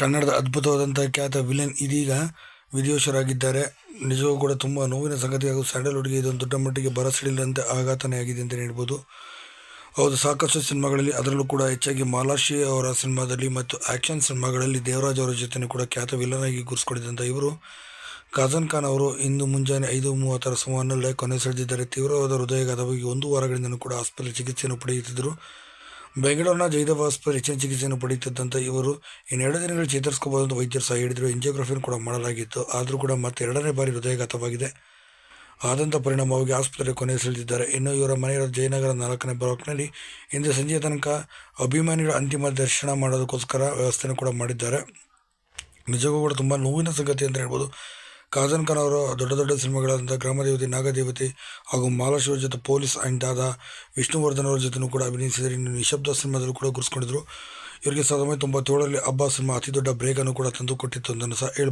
ಕನ್ನಡದ ಅದ್ಭುತವಾದಂಥ ಖ್ಯಾತ ವಿಲನ್ ಇದೀಗ ವಿಧಿವಶರಾಗಿದ್ದಾರೆ ನಿಜವೂ ಕೂಡ ತುಂಬ ನೋವಿನ ಸಂಗತಿ ಹಾಗೂ ಸ್ಯಾಂಡಲ್ವುಡ್ಗೆ ಇದೊಂದು ದೊಡ್ಡ ಮಟ್ಟಿಗೆ ಬರಸಿಡಿಲ್ಲಂತೆ ಆಘಾತನೇ ಆಗಿದೆ ಅಂತಲೇ ಹೇಳ್ಬೋದು. ಹೌದು, ಸಾಕಷ್ಟು ಸಿನಿಮಾಗಳಲ್ಲಿ ಅದರಲ್ಲೂ ಕೂಡ ಹೆಚ್ಚಾಗಿ ಮಾಲಾಶಿ ಅವರ ಸಿನಿಮಾದಲ್ಲಿ ಮತ್ತು ಆ್ಯಕ್ಷನ್ ಸಿನಿಮಾಗಳಲ್ಲಿ ದೇವರಾಜ್ ಅವರ ಜೊತೆ ಕೂಡ ಖ್ಯಾತ ವಿಲನ್ ಆಗಿ ಗುರುಸ್ಕೊಂಡಿದ್ದಂಥ ಇವರು. ಕಾಜನ್ ಖಾನ್ ಅವರು ಇಂದು ಮುಂಜಾನೆ ಐದು ಮೂವತ್ತರ ಸುಮಾರಿನಲ್ಲೇ ಕೊನೆ ಸೆಳೆದಿದ್ದಾರೆ. ತೀವ್ರವಾದ ಹೃದಯಘಾತವಾಗಿ ಒಂದು ವಾರಗಳಿಂದಲೂ ಕೂಡ ಆಸ್ಪತ್ರೆ ಚಿಕಿತ್ಸೆಯನ್ನು ಪಡೆಯುತ್ತಿದ್ದರು. ಬೆಂಗಳೂರಿನ ಆಸ್ಪತ್ರೆ ಹೆಚ್ಚಿನ ಚಿಕಿತ್ಸೆಯನ್ನು ಪಡೆಯುತ್ತಿದ್ದಂಥ ಇವರು ಇನ್ನೆರಡು ದಿನಗಳು ಚೇತರಿಸ್ಕೋಬಹುದು ಅಂತ ವೈದ್ಯರು ಸಹ ಹೇಳಿದರು. ಎಂಜಿಯೋಗ್ರಫಿಯನ್ನು ಕೂಡ ಮಾಡಲಾಗಿತ್ತು. ಆದರೂ ಕೂಡ ಮತ್ತೆ ಎರಡನೇ ಬಾರಿ ಹೃದಯಾಘಾತವಾಗಿದೆ. ಆದಂಥ ಪರಿಣಾಮವಾಗಿ ಆಸ್ಪತ್ರೆ ಕೊನೆ ಸೆಳೆದಿದ್ದಾರೆ ಇನ್ನು ಇವರ ಮನೆಯ ಜಯನಗರ ನಾಲ್ಕನೇ ಬ್ಲಾಕ್ನಲ್ಲಿ ಇಂದು ಸಂಜೆಯ ತನಕ ಅಭಿಮಾನಿಗಳ ಅಂತಿಮ ದರ್ಶನ ಮಾಡೋದಕ್ಕೋಸ್ಕರ ವ್ಯವಸ್ಥೆಯನ್ನು ಕೂಡ ಮಾಡಿದ್ದಾರೆ. ನಿಜಕ್ಕೂ ಕೂಡ ತುಂಬ ನೋವಿನ ಸಂಗತಿ ಅಂತ ಹೇಳ್ಬೋದು. ಕಾಜನ್ ಖಾನ್ ಅವರು ದೊಡ್ಡ ದೊಡ್ಡ ಸಿನಿಮಾಗಳಾದಂಥ ಗ್ರಾಮದೇವತೆ, ನಾಗದೇವತೆ ಹಾಗೂ ಮಹಾಲಕ್ಷ್ಮಿ ಜೊತೆ ಪೊಲೀಸ್ ಆ್ಯಂಡ್ ಆದ ವಿಷ್ಣುವರ್ಧನ್ ಅವರ ಜೊತೆನೂ ಕೂಡ ಅಭಿನಯಿಸಿದರೆ ಇನ್ನು ನಿಶಬ್ದ ಸಿನಿಮಾದಲ್ಲೂ ಕೂಡ ಗುರುಸ್ಕೊಂಡಿದ್ರು ಇವರಿಗೆ ಸಾವಿರದ ಒಂಬೈನೂರ ತೊಂಬತ್ತೇಳರಲ್ಲಿ ಅಬ್ಬಾ ಸಿನಿಮಾ ಅತಿ ದೊಡ್ಡ ಬ್ರೇಕನ್ನು ಕೂಡ ತಂದು ಕೊಟ್ಟಿತ್ತು ಅಂತಲೂ ಸಹ ಹೇಳ್ಬೋದು.